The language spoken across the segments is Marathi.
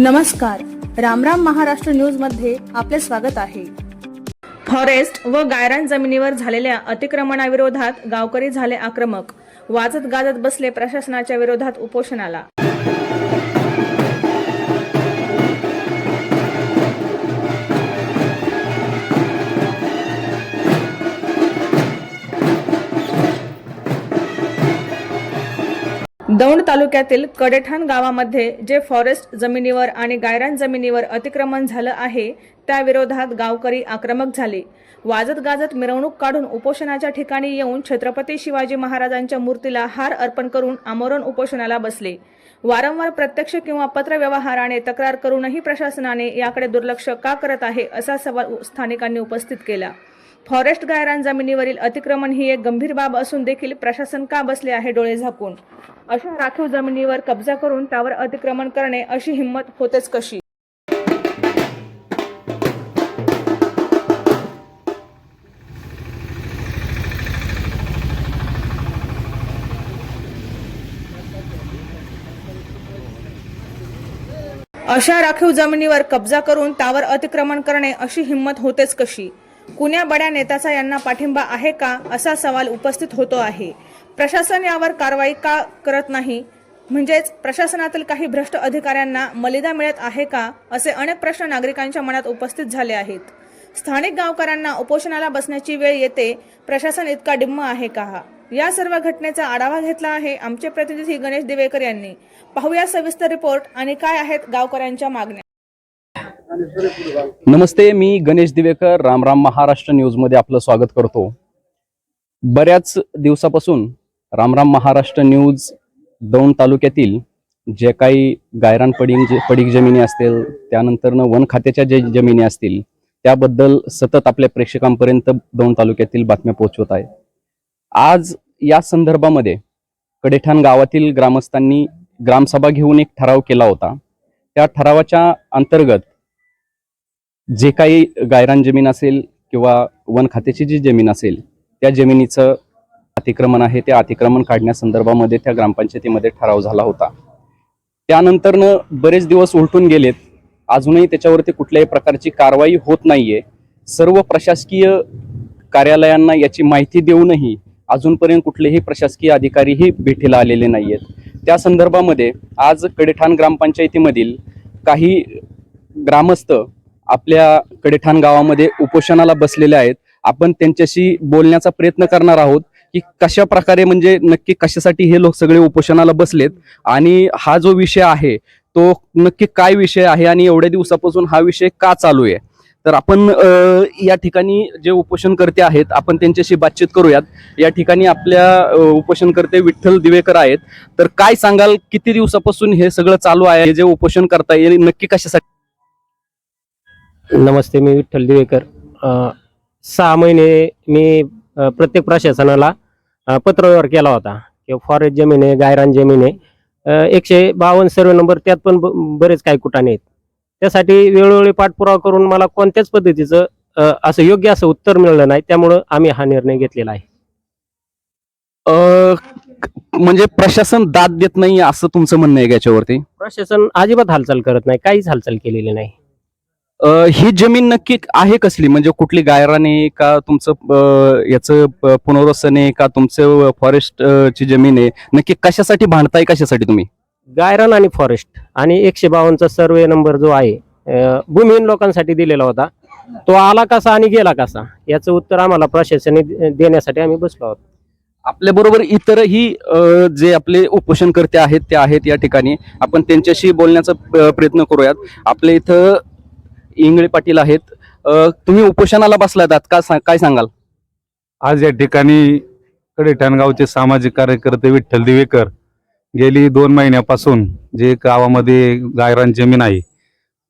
नमस्कार. रामराम महाराष्ट्र न्यूजमध्ये आपले स्वागत आहे. फॉरेस्ट व गायरान जमिनीवर झालेल्या अतिक्रमणाविरोधात गावकरी झाले आक्रमक. वाजत गाजत बसले प्रशासनाच्या विरोधात उपोषणाला. दौंड तालुक्यातील कडेठाण गावामध्ये जे फॉरेस्ट जमिनीवर आणि गायरान जमिनीवर अतिक्रमण झालं आहे त्याविरोधात गावकरी आक्रमक झाले. वाजत गाजत मिरवणूक काढून उपोषणाच्या ठिकाणी येऊन छत्रपती शिवाजी महाराजांच्या मूर्तीला हार अर्पण करून आमरण उपोषणाला बसले. वारंवार प्रत्यक्ष किंवा पत्रव्यवहाराने तक्रार करूनही प्रशासनाने याकडे दुर्लक्ष का करत आहे असा सवाल स्थानिकांनी उपस्थित केला. फॉरेस्ट गायरान जमिनीवरील अतिक्रमण ही एक गंभीर बाब असून देखील प्रशासन का बसले आहे डोळे झाकून? अशा राखीव जमिनीवर कब्जा करून त्यावर अतिक्रमण करणे अशी हिंमत होतेच कशी? अशा राखीव जमिनीवर कब्जा करून त्यावर अतिक्रमण करणे अशी हिंमत होतेच कशी? कुण्या बड्या नेत्याचा यांना पाठिंबा आहे का असा सवाल उपस्थित होतो आहे. प्रशासन यावर कारवाई का करत नाही? म्हणजेच प्रशासनातील काही भ्रष्ट अधिकाऱ्यांना मलिदा मिळत आहे का असे अनेक प्रश्न नागरिकांच्या मनात उपस्थित झाले आहेत. स्थानिक गावकऱ्यांना उपोषणाला बसण्याची वेळ येते प्रशासन इतका डिम्म आहे का? या सर्व घटनेचा आढावा घेतला आहे आमचे प्रतिनिधी गणेश दिवेकर यांनी. पाहूया सविस्तर रिपोर्ट आणि काय आहेत गावकऱ्यांच्या मागण्या. नमस्ते मी गणेश दिवेकर रामराम महाराष्ट्र न्यूजमध्ये आपलं स्वागत करतो. बऱ्याच दिवसापासून रामराम महाराष्ट्र न्यूज दौंड तालुक्यातील जे काही गायरान पडिंग जे पडीक जमिनी असतील त्यानंतरनं वन खात्याच्या जे जमिनी असतील त्याबद्दल सतत आपल्या प्रेक्षकांपर्यंत दौंड तालुक्यातील बातम्या पोहोचवत आहे आज या संदर्भामध्ये कडेठाण गावातील ग्रामस्थांनी ग्रामसभा घेऊन एक ठराव केला होता. त्या ठरावाच्या अंतर्गत जे काही गायरान जमीन असेल किंवा वन खात्याची जी जमीन असेल त्या जमिनीचं अतिक्रमण आहे त्या अतिक्रमण काढण्यासंदर्भामध्ये त्या ग्रामपंचायतीमध्ये ठराव झाला होता. त्यानंतरनं बरेच दिवस उलटून गेलेत. अजूनही त्याच्यावरती कुठल्याही प्रकारची कारवाई होत नाहीये. सर्व प्रशासकीय कार्यालयांना याची माहिती देऊनही अजूनपर्यंत कुठलेही प्रशासकीय अधिकारीही भेटीला आलेले नाहीयेत. त्या संदर्भामध्ये आज कडेठाण ग्रामपंचायतीमधील काही ग्रामस्थ आपल्या कडेठाण गावामध्ये उपोषणाला बसलेले आहेत. आपण त्यांच्याशी बोलण्याचा प्रयत्न करणार आहोत की कशा प्रकारे म्हणजे नक्की कशासाठी हे लोक सगळे उपोषणाला बसलेत आणि हा जो विषय आहे तो नक्की काय विषय आहे आणि एवढ्या दिवसापासून हा विषय का चालू आहे? तर आपण या ठिकाणी जे उपोषणकर्ते आहेत आपण त्यांच्याशी बातचीत करूयात. या ठिकाणी आपल्या उपोषणकर्ते विठ्ठल दिवेकर आहेत. तर काय सांगाल किती दिवसापासून हे सगळं चालू आहे? हे जे उपोषण करता येईल नक्की कशासाठी नमस्ते मी विठ्ठल दिवेकर. सहा महिने मी प्रत्येक प्रशासनाला पत्रव्यवहार केला होता. किंवा फॉरेस्ट जमीन आहे गायरान जमीन आहे. एकशे बावन्न सर्व नंबर त्यात पण बरेच काही कुटाणे आहेत. त्यासाठी वेळोवेळी पाठपुरावा करून मला कोणत्याच पद्धतीचं असं योग्य असं उत्तर मिळलं नाही. त्यामुळं आम्ही हा निर्णय घेतलेला आहे. म्हणजे प्रशासन दाद देत नाही असं तुमचं म्हणणं आहे याच्यावरती? प्रशासन अजिबात हालचाल करत नाही. काहीच हालचाल केलेली नाही. ही जमीन नक्की आहे कसली? म्हणजे कुठली गायराने का तुमचं याचं पुनर्वसन आहे का तुमचं फॉरेस्ट ची जमीन आहे? नक्की कशासाठी भांडताय? कशासाठी तुम्ही? गायरान आणि फॉरेस्ट आणि एकशे बावन्नचा सर्वे नंबर जो आहे भूमिहीन लोकांसाठी दिलेला होता. तो आला कसा आणि गेला कसा? याचं उत्तर आम्हाला प्रशासनाने दे- देण्यासाठी आम्ही बसलो आहोत. आपल्या बरोबर इतरही जे आपले उपोषणकर्ते आहेत ते आहेत या ठिकाणी. आपण त्यांच्याशी बोलण्याचा प्रयत्न करूयात. आपल्या इथं इंगळे पाटील आहेत. अ, तुम्ही उपोषणाला बसलात आहात. का सा- काय सांगाल? आज या ठिकाणी कडेठाणगावचे सामाजिक कार्यकर्ते विठ्ठल दिवेकर गेली दोन महिन्यापासून जे गावामध्ये गायरान जमीन आहे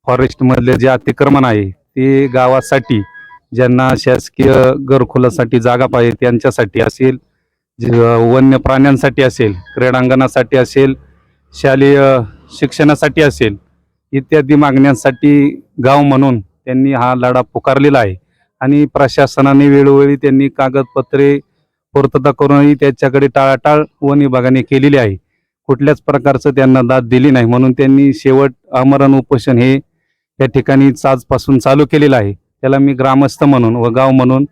फॉरेस्टमधले जे अतिक्रमण आहे ते गावासाठी ज्यांना शासकीय घरखुलासाठी जागा पाहिजे त्यांच्यासाठी असेल जे वन्य प्राण्यांसाठी असेल क्रीडांगणासाठी असेल शालेय शिक्षणासाठी असेल इत्यादी मागण्यांसाठी गाव म्हणून त्यांनी हा लढा पुकारलेला आहे. आणि प्रशासनाने वेळोवेळी त्यांनी कागदपत्रे पूर्तता करूनही त्याच्याकडे टाळाटाळ वन विभागाने केलेली आहे. कुठल्याच प्रकारचं त्यांना दाद दिली नाही. म्हणून त्यांनी शेवट आमरण उपोषण हे या ठिकाणी आजपासून चालू केलेलं आहे. त्याला मी ग्रामस्थ म्हणून व गाव म्हणून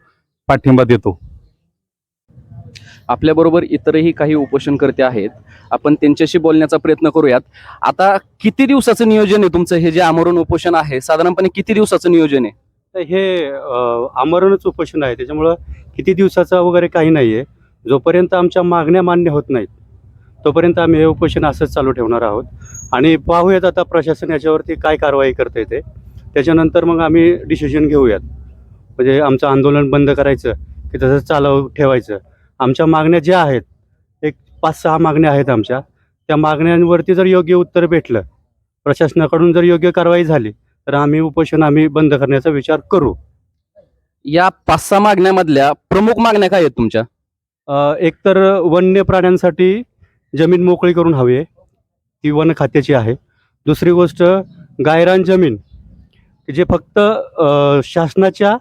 पाठिंबा देतो. आपल्याबरोबर इतरही काही उपोषणकर्ते आहेत. आपण त्यांच्याशी बोलण्याचा प्रयत्न करूयात. आता किती दिवसाचं नियोजन आहे तुमचं? हे जे आमरण उपोषण आहे साधारणपणे किती दिवसाचं नियोजन आहे? तर हे आमरणच उपोषण आहे. त्याच्यामुळं किती दिवसाचं वगैरे काही नाही आहे जोपर्यंत आमच्या मागण्या मान्य होत नाहीत तोपर्यंत आम्ही हे उपोषण असंच चालू ठेवणार आहोत. आणि पाहूयात आता प्रशासन याच्यावरती काय कारवाई करता येते त्याच्यानंतर मग आम्ही डिसिजन घेऊयात. म्हणजे आमचं आंदोलन बंद करायचं की तसंच चालू ठेवायचं. आमच्या मागण्या ज्या आहेत एक पाच सहा मागण्या आहेत आमच्या त्या मागण्यांवरती जर योग्य उत्तर भेटलं प्रशासनाकडून जर योग्य कारवाई झाली तर आम्ही उपोषण आम्ही बंद करण्याचा विचार करू. या पाच सहा मागण्यामधल्या प्रमुख मागण्या काय आहेत तुमच्या? एकतर वन्य प्राण्यांसाठी जमीन मोकळी करून हवी आहे ती वन खात्याची आहे. दुसरी गोष्ट गायरान जमीन की जे फक्त शासनाच्या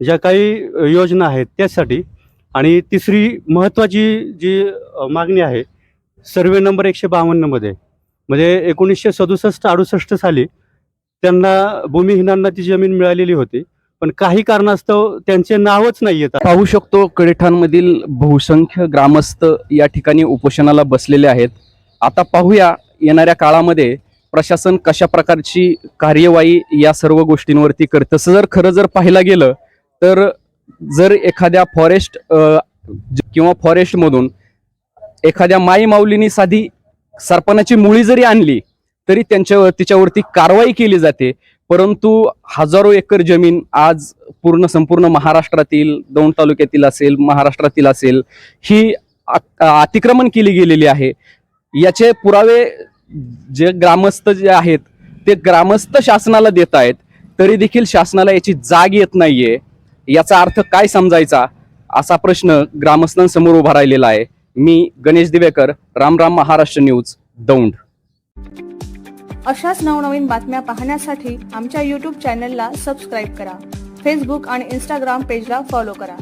ज्या काही योजना आहेत त्यासाठी आणि तिसरी महत्त्वाची जी मागणी आहे सर्वे नंबर एकशे बावन्नमध्ये म्हणजे एकोणीसशे सदुसष्ट अडुसष्ट साली त्यांना भूमिहीनांना ती जमीन मिळालेली होती. पण काही कारणास्तव त्यांचे नावच नाही येतात पाहू शकतो कडेठाणमधील बहुसंख्य ग्रामस्थ या ठिकाणी उपोषणाला बसलेले आहेत. आता पाहूया येणाऱ्या काळामध्ये प्रशासन कशा प्रकारची कार्यवाही या सर्व गोष्टींवरती करतं. तसं जर खरं जर पाहायला गेलं तर जर एखाद्या फॉरेस्ट किंवा फॉरेस्टमधून एखाद्या माई माऊलीनी साधी सरपणाची मुळी जरी आणली तरी त्यांच्या तिच्यावरती कारवाई केली जाते. परंतु हजारो एकर जमीन आज पूर्ण संपूर्ण महाराष्ट्रातील दौंड तालुक्यातील असेल महाराष्ट्रातील असेल ही अतिक्रमण केली गेलेली आहे. याचे पुरावे जे ग्रामस्थ जे आहेत ते ग्रामस्थ शासनाला देत आहेत तरी देखील शासनाला याची जाग येत नाहीये. याचा अर्थ काय समजायचा? असा प्रश्न ग्रामस्थांसमोर उभा राहिलेला आहे. मी गणेश दिवेकर राम राम महाराष्ट्र न्यूज दौंड. अशाच नवनवीन बातम्या पाहण्यासाठी आमच्या यूट्यूब चॅनलला सबस्क्राईब करा. फेसबुक आणि इंस्टाग्राम पेजला फॉलो करा.